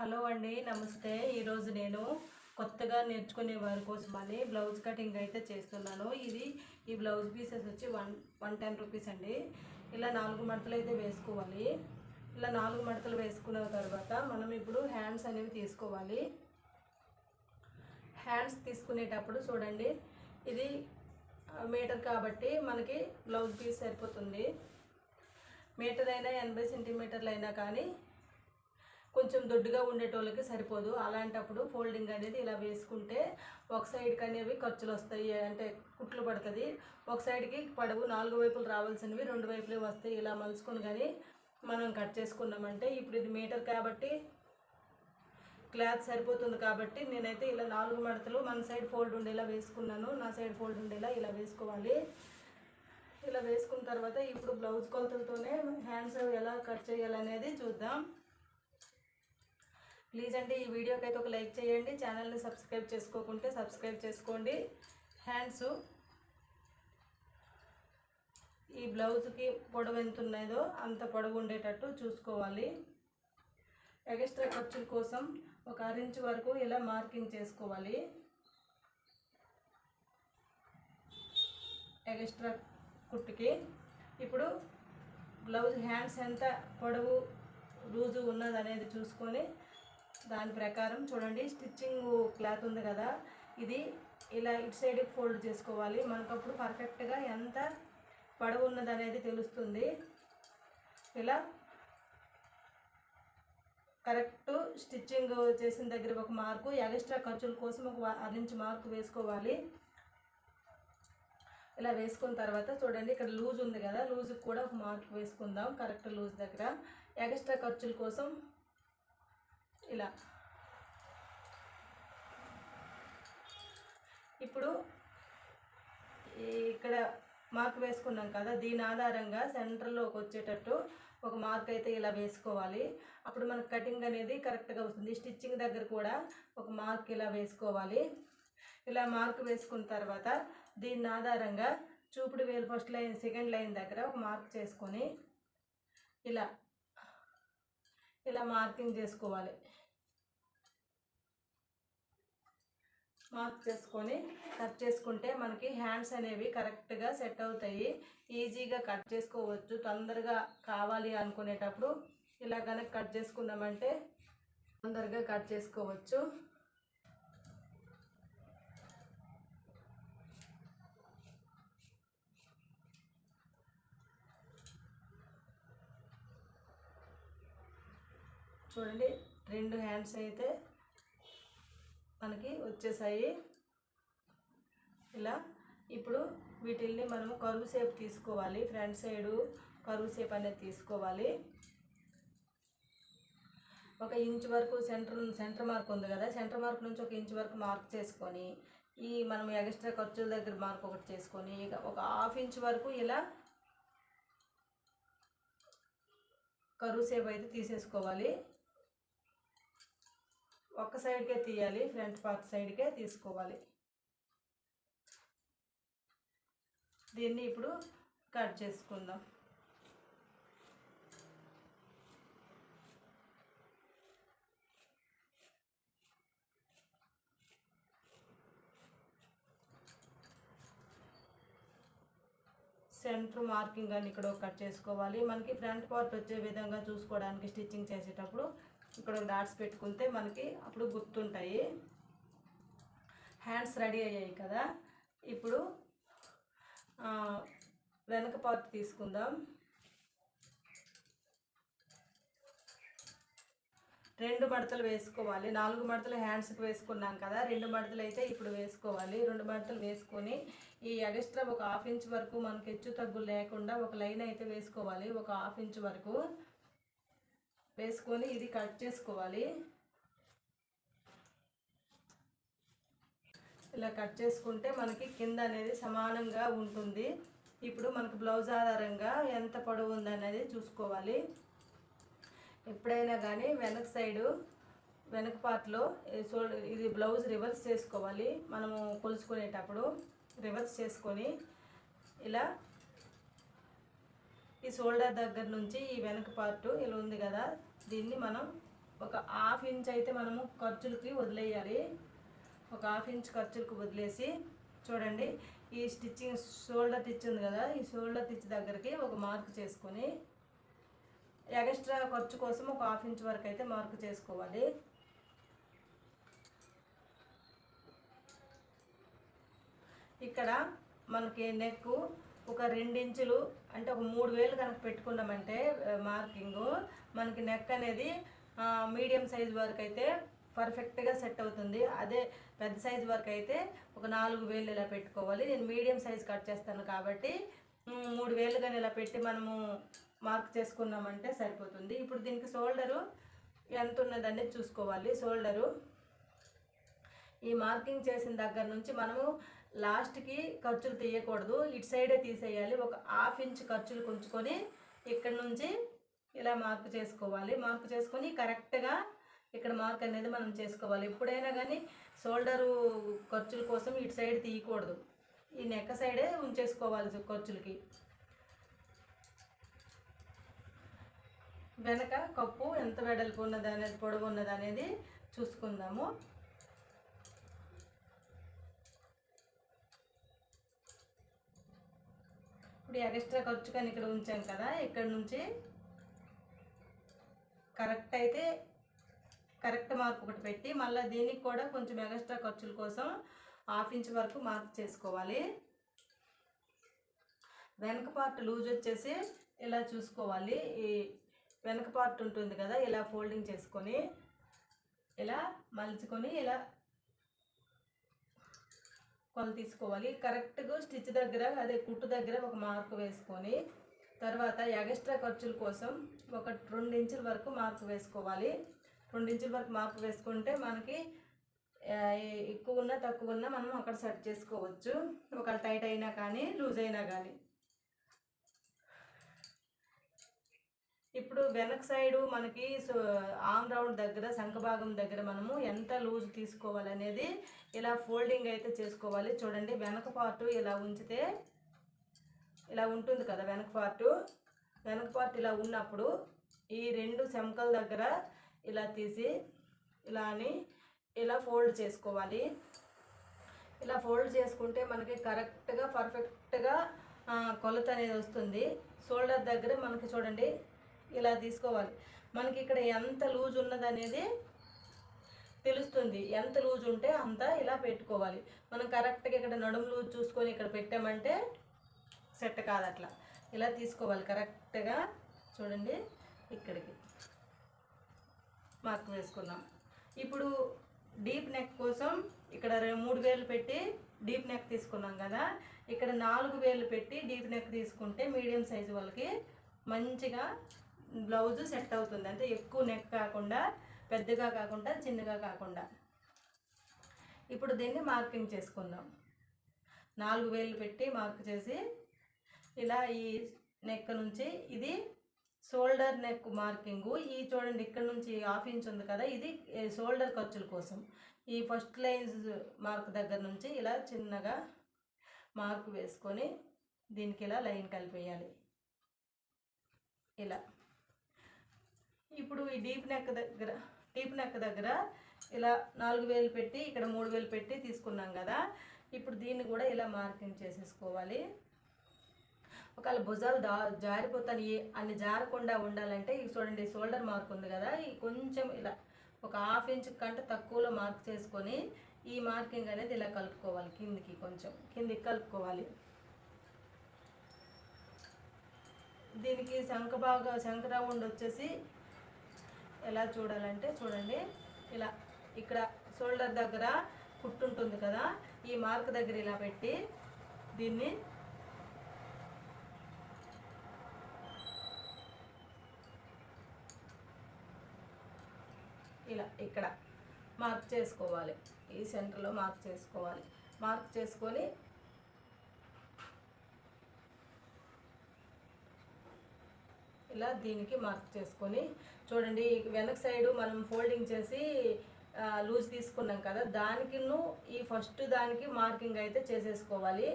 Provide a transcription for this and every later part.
Hello అండి నమస్తే. ఈరోజు నేను కొత్తగా నేర్చుకునే వారి కోసమని బ్లౌజ్ కటింగ్ అయితే చేస్తున్నాను. ఇది ఈ బ్లౌజ్ పీసెస్ వచ్చి వన్ వన్ టెన్ రూపీస్ అండి. ఇలా నాలుగు మడతలు అయితే వేసుకోవాలి. ఇలా నాలుగు మడతలు వేసుకున్న తర్వాత మనం ఇప్పుడు హ్యాండ్స్ అనేవి తీసుకోవాలి. హ్యాండ్స్ తీసుకునేటప్పుడు చూడండి ఇది మీటర్ కాబట్టి మనకి బ్లౌజ్ పీస్ సరిపోతుంది. మీటర్ అయినా ఎనభై సెంటీమీటర్లు అయినా కానీ కొంచెం దొడ్డుగా ఉండేటోళ్ళకి సరిపోదు. అలాంటప్పుడు ఫోల్డింగ్ అనేది ఇలా వేసుకుంటే ఒక సైడ్కి అనేవి ఖర్చులు వస్తాయి. అంటే కుట్లు పడుతుంది. ఒక సైడ్కి పడవు నాలుగు వైపులు రావాల్సినవి రెండు వైపులే వస్తాయి. ఇలా మలుచుకుని కానీ మనం కట్ చేసుకున్నామంటే ఇప్పుడు ఇది మీటర్ కాబట్టి క్లాత్ సరిపోతుంది కాబట్టి నేనైతే ఇలా నాలుగు మడతలు మన సైడ్ ఫోల్డ్ ఉండేలా వేసుకున్నాను. నా సైడ్ ఫోల్డ్ ఉండేలా ఇలా వేసుకోవాలి. ఇలా వేసుకున్న తర్వాత ఇప్పుడు బ్లౌజ్ కొలతలతోనే హ్యాండ్స్ ఎలా కట్ చేయాలనేది చూద్దాం. ప్లీజ్ అండి ఈ వీడియోకి అయితే ఒక లైక్ చేయండి. ఛానల్ని సబ్స్క్రైబ్ చేసుకోకుంటే సబ్స్క్రైబ్ చేసుకోండి. హ్యాండ్స్ ఈ బ్లౌజ్కి పొడవు ఎంత ఉన్నదో అంత పొడవు ఉండేటట్టు చూసుకోవాలి. ఎగస్ట్రా ఖర్చుల కోసం ఒక అరించ్ వరకు ఇలా మార్కింగ్ చేసుకోవాలి. ఎగస్ట్రా కుట్టుకి. ఇప్పుడు బ్లౌజ్ హ్యాండ్స్ ఎంత పొడవు లూజు ఉన్నది అనేది చూసుకొని దాని ప్రకారం చూడండి స్టిచ్చింగ్ క్లాత్ ఉంది కదా ఇది ఇలా ఇటు సైడ్ ఫోల్డ్ చేసుకోవాలి. మనకప్పుడు పర్ఫెక్ట్గా ఎంత పొడవు ఉన్నది అనేది తెలుస్తుంది. ఇలా కరెక్ట్ స్టిచ్చింగ్ చేసిన దగ్గర ఒక మార్కు ఎక్స్ట్రా ఖర్చుల కోసం ఒక అరించి మార్కు వేసుకోవాలి. ఇలా వేసుకున్న తర్వాత చూడండి ఇక్కడ లూజ్ ఉంది కదా లూజ్కి కూడా ఒక మార్క్ వేసుకుందాం కరెక్ట్ లూజ్ దగ్గర. ఎక్స్ట్రా ఖర్చుల కోసం ఇలా. ఇప్పుడు ఈ- ఇక్కడ మార్క్ వేసుకున్నాం కదా దీని ఆధారంగా సెంటర్లోకి వచ్చేటట్టు ఒక మార్క్ అయితే ఇలా వేసుకోవాలి. అప్పుడు మనకు కటింగ్ అనేది కరెక్ట్గా వస్తుంది. స్టిచ్చింగ్ దగ్గర కూడా ఒక మార్క్ ఇలా వేసుకోవాలి. ఇలా మార్క్ వేసుకున్న తర్వాత దీని ఆధారంగా చూపుడు వేలు ఫస్ట్ లైన్ సెకండ్ లైన్ దగ్గర ఒక మార్క్ చేసుకొని ఇలా ఇలా మార్కింగ్ చేసుకోవాలి. మార్క్ చేసుకొని కట్ చేసుకుంటే మనకి హ్యాండ్స్ అనేవి కరెక్ట్గా సెట్ అవుతాయి. ఈజీగా కట్ చేసుకోవచ్చు. తొందరగా కావాలి అనుకునేటప్పుడు ఇలా కనుక కట్ చేసుకున్నామంటే తొందరగా కట్ చేసుకోవచ్చు. చూడండి రెండు హ్యాండ్స్ అయితే మనకి వచ్చేసాయి. ఇలా ఇప్పుడు వీటిల్ని మనం కరువు సేపు తీసుకోవాలి. ఫ్రంట్ సైడు కరువు సేపు అనేది తీసుకోవాలి. ఒక ఇంచ్ వరకు సెంటర్ సెంటర్ మార్క్ ఉంది కదా. సెంటర్ మార్క్ నుంచి ఒక ఇంచ్ వరకు మార్క్ చేసుకొని ఈ మనం ఎక్స్ట్రా ఖర్చుల దగ్గర మార్క్ ఒకటి చేసుకొని ఇక ఒక హాఫ్ ఇంచ్ వరకు ఇలా కరువు సేపు అయితే తీసేసుకోవాలి. ఒక్క సైడ్కే తీయాలి ఫ్రంట్ పార్ట్ సైడ్కే తీసుకోవాలి. దీన్ని ఇప్పుడు కట్ చేసుకుందాం. సెంటర్ మార్కింగ్ అని ఇక్కడ ఒక కట్ చేసుకోవాలి. మనకి ఫ్రంట్ పార్ట్ వచ్చే విధంగా చూసుకోవడానికి స్టిచ్చింగ్ చేసేటప్పుడు ఇక్కడ డాట్స్ పెట్టుకుంటే మనకి అప్పుడు గుర్తుంటాయి. హ్యాండ్స్ రెడీ అయ్యాయి కదా. ఇప్పుడు వెనక పార్ట్ తీసుకుందాం. రెండు మడతలు వేసుకోవాలి. నాలుగు మడతలు హ్యాండ్స్కి వేసుకున్నాం కదా. రెండు మడతలు అయితే ఇప్పుడు వేసుకోవాలి. రెండు మడతలు వేసుకొని ఈ ఎగస్ట్రా ఒక హాఫ్ ఇంచ్ వరకు మనకి హెచ్చు తగ్గు లేకుండా ఒక లైన్ అయితే వేసుకోవాలి. ఒక హాఫ్ ఇంచ్ వరకు. వేసుకొని ఇది కట్ చేసుకోవాలి. ఇలా కట్ చేసుకుంటే మనకి కింద అనేది సమానంగా ఉంటుంది. ఇప్పుడు మనకు బ్లౌజ్ ఆధారంగా ఎంత పొడవు ఉందనేది చూసుకోవాలి. ఎప్పుడైనా కానీ వెనక సైడు వెనక పార్ట్లో ఇది బ్లౌజ్ రివర్స్ చేసుకోవాలి. మనము కొలుచుకునేటప్పుడు రివర్స్ చేసుకొని ఇలా ఈ షోల్డర్ దగ్గర నుంచి ఈ వెనక పార్ట్ ఇలా ఉంది కదా దీన్ని మనం ఒక హాఫ్ ఇంచ్ అయితే మనము ఖర్చులకి వదిలేయాలి. ఒక హాఫ్ ఇంచ్ ఖర్చులకు వదిలేసి చూడండి ఈ స్టిచ్చింగ్ షోల్డర్ టిచ్ ఉంది కదా ఈ షోల్డర్ టిచ్ దగ్గరికి ఒక మార్క్ చేసుకొని ఎక్స్ట్రా ఖర్చు కోసం ఒక హాఫ్ ఇంచ్ వరకు అయితే మార్క్ చేసుకోవాలి. ఇక్కడ మనకి నెక్ ఒక రెండించులు అంటే ఒక మూడు వేలు కనుక పెట్టుకున్నామంటే మార్కింగు మనకి నెక్ అనేది మీడియం సైజ్ వరకు అయితే పర్ఫెక్ట్గా సెట్ అవుతుంది. అదే పెద్ద సైజ్ వరకు అయితే ఒక నాలుగు వేలు ఇలా పెట్టుకోవాలి. నేను మీడియం సైజ్ కట్ చేస్తాను కాబట్టి మూడు వేలు కానీ ఇలా పెట్టి మనము మార్క్ చేసుకున్నామంటే సరిపోతుంది. ఇప్పుడు దీనికి షోల్డరు ఎంత ఉన్నదని చూసుకోవాలి. షోల్డరు ఈ మార్కింగ్ చేసిన దగ్గర నుంచి మనము లాస్ట్కి ఖర్చులు తీయకూడదు. ఇటు సైడే తీసేయాలి. ఒక హాఫ్ ఇంచ్ ఖర్చులు ఉంచుకొని ఇక్కడ నుంచి ఇలా మార్క్ చేసుకోవాలి. మార్క్ చేసుకొని కరెక్ట్గా ఇక్కడ మార్క్ అనేది మనం చేసుకోవాలి. ఎప్పుడైనా కానీ షోల్డరు ఖర్చుల కోసం ఇటు సైడ్ తీయకూడదు. ఈ నెక్క సైడే ఉంచేసుకోవాలి ఖర్చులకి. వెనక కప్పు ఎంత వెడల్పు ఉన్నది అనేది పొడవు ఉన్నది అనేది చూసుకుందాము. ఇప్పుడు ఎక్స్ట్రా ఖర్చు కానీ ఇక్కడ ఉంచాం కదా ఇక్కడ నుంచి కరెక్ట్ అయితే కరెక్ట్ మార్క్ ఒకటి పెట్టి మళ్ళీ దీనికి కూడా కొంచెం ఎక్స్ట్రా ఖర్చుల కోసం హాఫ్ ఇంచ్ వరకు మార్క్ చేసుకోవాలి. వెనక పార్ట్ లూజ్ వచ్చేసి ఇలా చూసుకోవాలి. ఈ వెనక పార్ట్ ఉంటుంది కదా ఇలా ఫోల్డింగ్ చేసుకొని ఇలా మలుచుకొని ఇలా కొలు తీసుకోవాలి కరెక్ట్గా స్టిచ్ దగ్గర అదే కుట్టు దగ్గర ఒక మార్క్ వేసుకొని తర్వాత ఎగస్ట్రా ఖర్చుల కోసం ఒక రెండు ఇంచుల వరకు మార్క్ వేసుకోవాలి. రెండు ఇంచుల వరకు మార్క్ వేసుకుంటే మనకి ఎక్కువ ఉన్నా తక్కువ ఉన్నా మనం అక్కడ సెట్ చేసుకోవచ్చు. ఒకవేళ టైట్ అయినా కానీ లూజ్ అయినా కానీ. ఇప్పుడు వెనక్ సైడు మనకి సో- ఆమ్ రౌండ్ దగ్గర శంఖభాగం దగ్గర మనము ఎంత లూజ్ తీసుకోవాలనేది ఇలా ఫోల్డింగ్ అయితే చేసుకోవాలి. చూడండి వెనక పార్ట్ ఇలా ఉంచితే ఇలా ఉంటుంది కదా వెనక పార్ట్ వెనక పార్ట్ ఇలా ఉన్నప్పుడు ఈ రెండు చెమకల దగ్గర ఇలా తీసి ఇలా అని ఇలా ఫోల్డ్ చేసుకోవాలి. ఇలా ఫోల్డ్ చేసుకుంటే మనకి కరెక్ట్గా పర్ఫెక్ట్గా కొలత అనేది వస్తుంది. షోల్డర్ దగ్గర మనకి చూడండి ఇలా తీసుకోవాలి. మనకి ఇక్కడ ఎంత లూజ్ ఉన్నదనేది తెలుస్తుంది. ఎంత లూజ్ ఉంటే అంత ఇలా పెట్టుకోవాలి. మనం కరెక్ట్గా ఇక్కడ నడుము లూజ్ చూసుకొని ఇక్కడ పెట్టామంటే సెట్ కాదు అట్లా ఇలా తీసుకోవాలి కరెక్ట్గా చూడండి ఇక్కడికి. మార్క్ వేసుకున్నాం ఇప్పుడు డీప్ నెక్ కోసం ఇక్కడ మూడు వేలు పెట్టి డీప్ నెక్ తీసుకున్నాం కదా. ఇక్కడ నాలుగు వేలు పెట్టి డీప్ నెక్ తీసుకుంటే మీడియం సైజు వాళ్ళకి మంచిగా బ్లౌజ్ సెట్ అవుతుంది. అంటే ఎక్కువ నెక్ కాకుండా పెద్దగా కాకుండా చిన్నగా కాకుండా. ఇప్పుడు దీన్ని మార్కింగ్ చేసుకుందాం. నాలుగు వేలు పెట్టి మార్క్ చేసి ఇలా ఈ నెక్ నుంచి ఇది షోల్డర్ నెక్ మార్కింగు. ఈ చూడండి ఇక్కడ నుంచి హాఫ్ ఇంచ్ ఉంది కదా ఇది షోల్డర్ ఖర్చుల కోసం. ఈ ఫస్ట్ లైన్స్ మార్క్ దగ్గర నుంచి ఇలా చిన్నగా మార్క్ వేసుకొని దీనికి ఇలా లైన్ కలిపేయాలి. ఇలా. ఇప్పుడు ఈ డీప్ నెక్ దగ్గర డీప్ నెక్ దగ్గర ఇలా నాలుగు వేలు పెట్టి ఇక్కడ మూడు వేలు పెట్టి తీసుకున్నాం కదా ఇప్పుడు దీన్ని కూడా ఇలా మార్కింగ్ చేసేసుకోవాలి. ఒకవేళ భుజాలు దా జారిపోతాను అన్ని జారకుండా ఉండాలంటే ఇవి చూడండి షోల్డర్ మార్క్ ఉంది కదా ఈ కొంచెం ఇలా ఒక హాఫ్ ఇంచ్ కంటే తక్కువలో మార్క్ చేసుకొని ఈ మార్కింగ్ అనేది ఇలా కలుపుకోవాలి కిందికి కొంచెం కిందికి కలుపుకోవాలి. దీనికి శంఖ బాగా శంఖ రౌండ్ వచ్చేసి ఎలా చూడాలంటే చూడండి ఇలా ఇక్కడ షోల్డర్ దగ్గర కుట్టు ఉంటుంది కదా ఈ మార్క్ దగ్గర ఇలా పెట్టి దీన్ని ఇలా ఇక్కడ మార్క్ చేసుకోవాలి. ఈ సెంటర్లో మార్క్ చేసుకోవాలి. మార్క్ చేసుకొని ఇలా దీనికి మార్క్ చేసుకొని చూడండి ఈ వెనక సైడు మనం ఫోల్డింగ్ చేసి లూజ్ తీసుకున్నాం కదా దానికిను ఈ ఫస్ట్ దానికి మార్కింగ్ అయితే చేసేసుకోవాలి.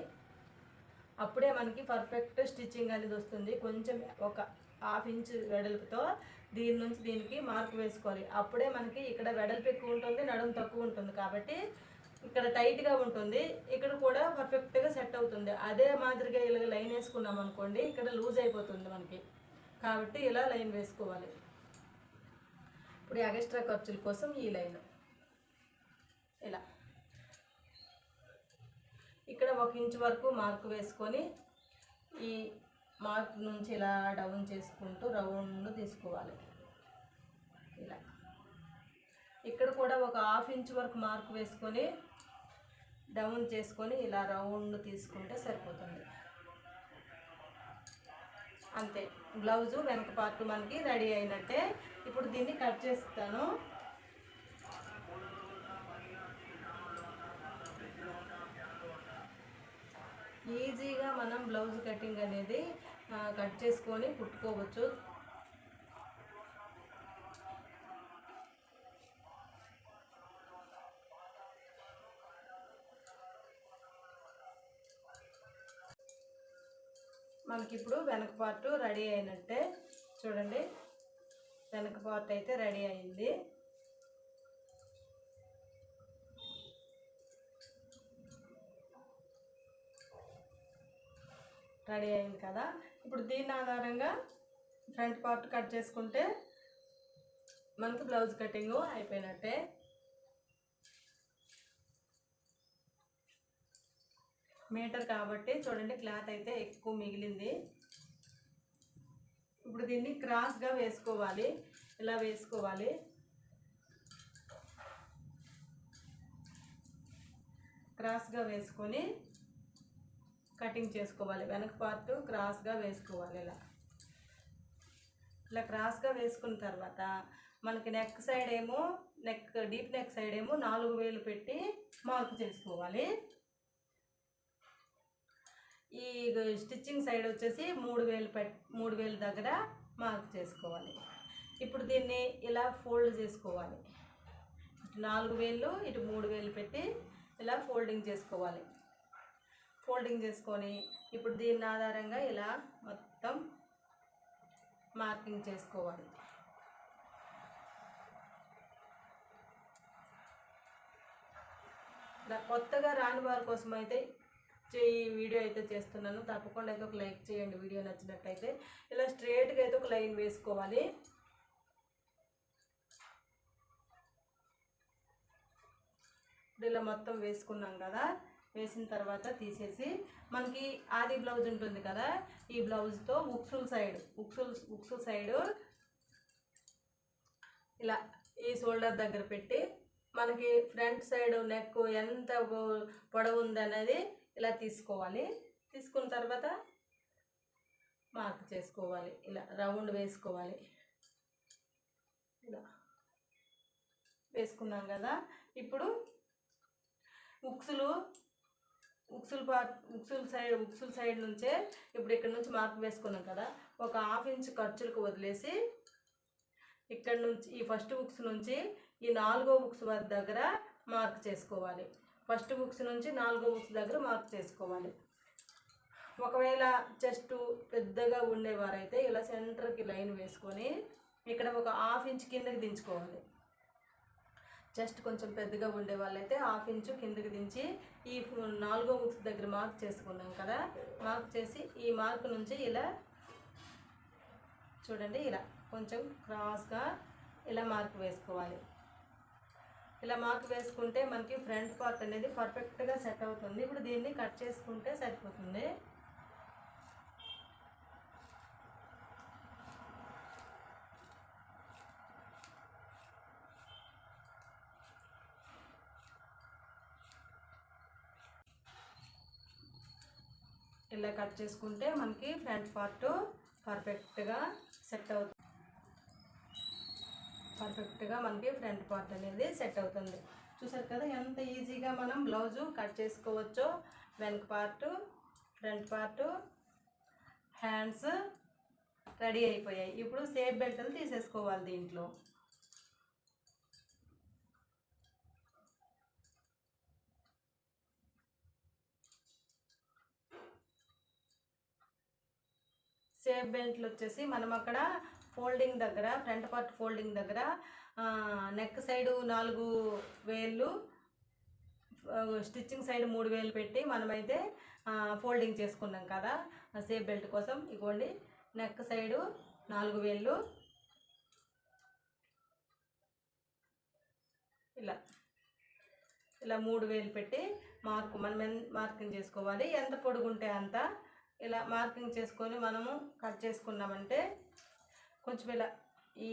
అప్పుడే మనకి పర్ఫెక్ట్ స్టిచ్చింగ్ అనేది వస్తుంది. కొంచెం ఒక హాఫ్ ఇంచ్ వెడల్పుతో దీని నుంచి దీనికి మార్క్ వేసుకోవాలి. అప్పుడే మనకి ఇక్కడ వెడల్పు ఎక్కువ ఉంటుంది నడుము తక్కువ ఉంటుంది కాబట్టి ఇక్కడ టైట్గా ఉంటుంది. ఇక్కడ కూడా పర్ఫెక్ట్గా సెట్ అవుతుంది. అదే మాదిరిగా ఇలా లైన్ వేసుకున్నాం అనుకోండి ఇక్కడ లూజ్ అయిపోతుంది మనకి. కాబట్టి ఇలా లైన్ వేసుకోవాలి. ఇప్పుడు ఎగస్ట్రా ఖర్చుల కోసం ఈ లైన్ ఇలా. ఇక్కడ ఒక ఇంచ్ వరకు మార్కు వేసుకొని ఈ మార్క్ నుంచి ఇలా డౌన్ చేసుకుంటూ రౌండ్ తీసుకోవాలి. ఇలా. ఇక్కడ కూడా ఒక హాఫ్ ఇంచ్ వరకు మార్క్ వేసుకొని డౌన్ చేసుకొని ఇలా రౌండ్ తీసుకుంటే సరిపోతుంది. అంతే. బ్లౌజు వెనక పార్ట్ మనకి రెడీ అయినట్టే. ఇప్పుడు దీన్ని కట్ చేస్తాను. ఈజీగా మనం బ్లౌజ్ కటింగ్ అనేది కట్ చేసుకొని కుట్టుకోవచ్చు. మనకి ఇప్పుడు వెనక పార్ట్ రెడీ అయినట్టే. చూడండి. వెనక పార్ట్ అయితే రెడీ అయింది. రెడీ అయింది కదా. ఇప్పుడు దీని ఆధారంగా ఫ్రంట్ పార్ట్ కట్ చేసుకుంటే మనకు బ్లౌజ్ కటింగ్ అయిపోయినట్టే. మీటర్ కాబట్టి చూడండి క్లాత్ అయితే ఎక్కువ మిగిలింది. ఇప్పుడు దీన్ని క్రాస్గా వేసుకోవాలి. ఇలా వేసుకోవాలి. క్రాస్గా వేసుకొని కటింగ్ చేసుకోవాలి. వెనక పార్ట్ క్రాస్గా వేసుకోవాలి ఇలా. ఇలా క్రాస్గా వేసుకున్న తర్వాత మనకి నెక్ సైడ్ ఏమో నెక్ డీప్ నెక్ సైడ్ ఏమో నాలుగు వేలు పెట్టి మార్క్ చేసుకోవాలి. ఈ స్టిచ్చింగ్ సైడ్ వచ్చేసి మూడు వేలు పెట్ మూడు వేలు దగ్గర మార్క్ చేసుకోవాలి. ఇప్పుడు దీన్ని ఇలా ఫోల్డ్ చేసుకోవాలి. ఇటు నాలుగు వేలు ఇటు మూడు వేలు పెట్టి ఇలా ఫోల్డింగ్ చేసుకోవాలి. ఫోల్డింగ్ చేసుకొని ఇప్పుడు దీని ఆధారంగా ఇలా మొత్తం మార్కింగ్ చేసుకోవాలి. ఇలా కొత్తగా రాని వారి కోసం అయితే ఈ వీడియో అయితే చేస్తున్నాను. తప్పకుండా అయితే ఒక లైక్ చేయండి. వీడియో నచ్చినట్టయితే ఇలా స్ట్రేట్గా అయితే ఒక లైన్ వేసుకోవాలి. ఇప్పుడు ఇలా మొత్తం వేసుకున్నాం కదా. వేసిన తర్వాత తీసేసి మనకి ఆది బ్లౌజ్ ఉంటుంది కదా ఈ బ్లౌజ్తో ఉక్సుల్ సైడ్ ఉక్సుల్ ఉక్సుల్ సైడ్ ఇలా ఈ షోల్డర్ దగ్గర పెట్టి మనకి ఫ్రంట్ సైడ్ నెక్ ఎంత పొడవు ఉందనేది ఇలా తీసుకోవాలి. తీసుకున్న తర్వాత మార్క్ చేసుకోవాలి. ఇలా రౌండ్ వేసుకోవాలి. ఇలా వేసుకున్నాం కదా. ఇప్పుడు ఉక్సులు ఉక్సులు పా ఉక్సులు సైడ్ ఉక్సుల సైడ్ నుంచే ఇప్పుడు ఇక్కడ నుంచి మార్క్ వేసుకున్నాం కదా ఒక హాఫ్ ఇంచ్ ఖర్చులకు వదిలేసి ఇక్కడ నుంచి ఈ ఫస్ట్ బుక్స్ నుంచి ఈ నాలుగో బుక్స్ దగ్గర మార్క్ చేసుకోవాలి. ఫస్ట్ బుక్స్ నుంచి నాలుగో బుక్స్ దగ్గర మార్క్ చేసుకోవాలి. ఒకవేళ చెస్ట్ పెద్దగా ఉండేవారైతే ఇలా సెంటర్కి లైన్ వేసుకొని ఇక్కడ ఒక హాఫ్ ఇంచ్ కిందకి దించుకోవాలి. జస్ట్ కొంచెం పెద్దగా ఉండే వాళ్ళైతే హాఫ్ ఇంచు కిందకి దించి ఈ నాలుగో బుక్స్ దగ్గర మార్క్ చేసుకున్నాం కదా. మార్క్ చేసి ఈ మార్క్ నుంచి ఇలా చూడండి ఇలా కొంచెం క్రాస్గా ఇలా మార్క్ వేసుకోవాలి. ఇలా మార్క్ వేసుకుంటే మనకి ఫ్రంట్ పార్ట్ అనేది పర్ఫెక్ట్గా సెట్ అవుతుంది. ఇప్పుడు దీన్ని కట్ చేసుకుంటే సరిపోతుంది. ఇలా కట్ చేసుకుంటే మనకి ఫ్రంట్ పార్ట్ పర్ఫెక్ట్గా సెట్ అవుతుంది. పర్ఫెక్ట్గా మనకి ఫ్రంట్ పార్ట్ అనేది సెట్ అవుతుంది. చూసారు కదా ఎంత ఈజీగా మనం బ్లౌజు కట్ చేసుకోవచ్చో. వెనక part front part hands ready అయిపోయాయి. ఇప్పుడు సేఫ్ బెల్ట్లు తీసేసుకోవాలి దీంట్లో. సేఫ్ బెల్ట్లు వచ్చేసి మనం అక్కడ ఫోల్డింగ్ దగ్గర ఫ్రంట్ పార్ట్ ఫోల్డింగ్ దగ్గర నెక్ సైడు నాలుగు వేళ్ళు స్టిచ్చింగ్ సైడ్ మూడు వేలు పెట్టి మనమైతే ఫోల్డింగ్ చేసుకున్నాం కదా సేఫ్ బెల్ట్ కోసం. ఇగోండి నెక్ సైడు నాలుగు వేళ్ళు. ఇలా ఇలా మూడు వేలు పెట్టి మార్కు మనం మార్కింగ్ చేసుకోవాలి. ఎంత పొడుగుంటే అంత ఇలా మార్కింగ్ చేసుకొని మనము కట్ చేసుకున్నామంటే కొంచెం ఇలా ఈ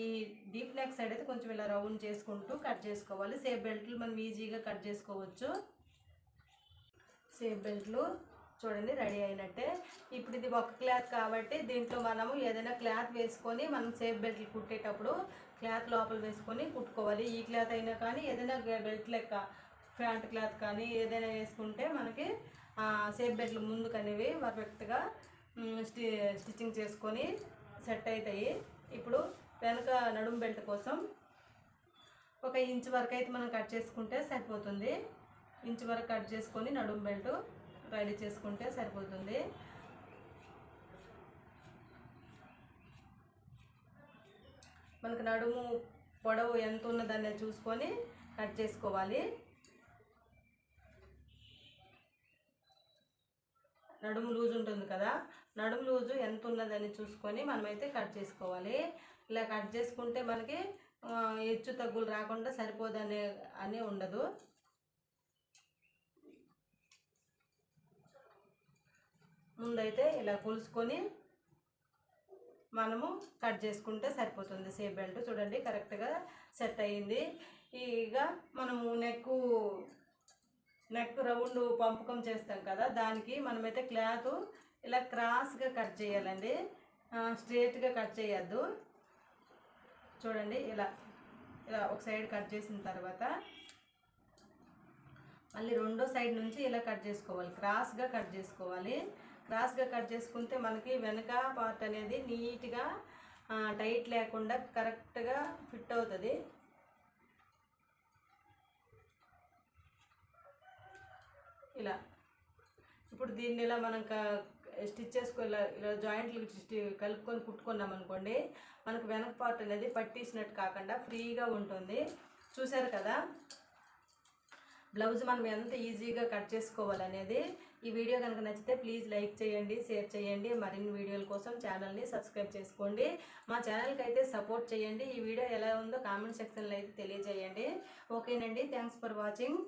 డీప్ నెక్ సైడ్ అయితే కొంచెం ఇలా రౌండ్ చేసుకుంటూ కట్ చేసుకోవాలి. సేఫ్ బెల్ట్లు మనం ఈజీగా కట్ చేసుకోవచ్చు. సేఫ్ బెల్ట్లు చూడండి రెడీ అయినట్టే. ఇప్పుడు ఇది ఒక క్లాత్ కాబట్టి దీంట్లో మనము ఏదైనా క్లాత్ వేసుకొని మనం సేఫ్ బెల్ట్లు కుట్టేటప్పుడు క్లాత్ లోపల వేసుకొని కుట్టుకోవాలి. ఈ క్లాత్ అయినా కానీ ఏదైనా బెల్ట్ లెక్క ప్యాంట్ క్లాత్ కానీ ఏదైనా వేసుకుంటే మనకి సేఫ్ బెల్ట్లు ముందుకు అనేవి పర్ఫెక్ట్గా స్టి స్టిచ్చింగ్ చేసుకొని సెట్ అవుతాయి ఇప్పుడు వెనక నడుము బెల్ట్ కోసం ఒక ఇంచ్ వరకు అయితే మనం కట్ చేసుకుంటే సరిపోతుంది. ఇంచ్ వరకు కట్ చేసుకొని నడుము బెల్ట్ రెడీ చేసుకుంటే సరిపోతుంది. మనకు నడుము పొడవు ఎంత ఉన్నదాన్ని చూసుకొని కట్ చేసుకోవాలి. నడుము లూజ్ ఉంటుంది కదా నడుము లూజు ఎంత ఉన్నదని చూసుకొని మనమైతే కట్ చేసుకోవాలి. ఇలా కట్ చేసుకుంటే మనకి హెచ్చు తగ్గులు రాకుండా సరిపోదనే అని ఉండదు. ముందైతే ఇలా కొలుసుకొని మనము కట్ చేసుకుంటే సరిపోతుంది. సేఫ్ బెల్ట్ చూడండి కరెక్ట్గా సెట్ అయ్యింది. ఇక మనము నెక్కు నెక్ రౌండ్ పంపకం చేస్తాం కదా దానికి మనమైతే క్లాత్ ఇలా క్రాస్గా కట్ చేయాలండి. స్ట్రేట్గా కట్ చేయొద్దు. చూడండి ఇలా ఇలా ఒక సైడ్ కట్ చేసిన తర్వాత మళ్ళీ రెండో సైడ్ నుంచి ఇలా కట్ చేసుకోవాలి. క్రాస్గా కట్ చేసుకోవాలి. క్రాస్గా కట్ చేసుకుంటే మనకి వెనక పార్ట్ అనేది నీట్గా టైట్ లేకుండా కరెక్ట్గా ఫిట్ అవుతుంది. ఇలా. ఇప్పుడు దీన్ని ఇలా మనం స్టిచ్ చేసుకుని ఇలా ఇలా జాయింట్లు కలుపుకొని కుట్టుకున్నాం అనుకోండి మనకు వెనక పార్ట్ అనేది పట్టేసినట్టు కాకుండా ఫ్రీగా ఉంటుంది. చూసారు కదా? బ్లౌజ్ మనం ఎంత ఈజీగా కట్ చేసుకోవాలనేది. ఈ వీడియో కనుక నచ్చితే ప్లీజ్ లైక్ చేయండి షేర్ చేయండి. మరిన్ని వీడియోల కోసం ఛానల్ని సబ్స్క్రైబ్ చేసుకోండి. మా ఛానల్కి అయితే సపోర్ట్ చేయండి. ఈ వీడియో ఎలా ఉందో కామెంట్ సెక్షన్లో అయితే తెలియజేయండి. ఓకేనండి. Thanks for watching.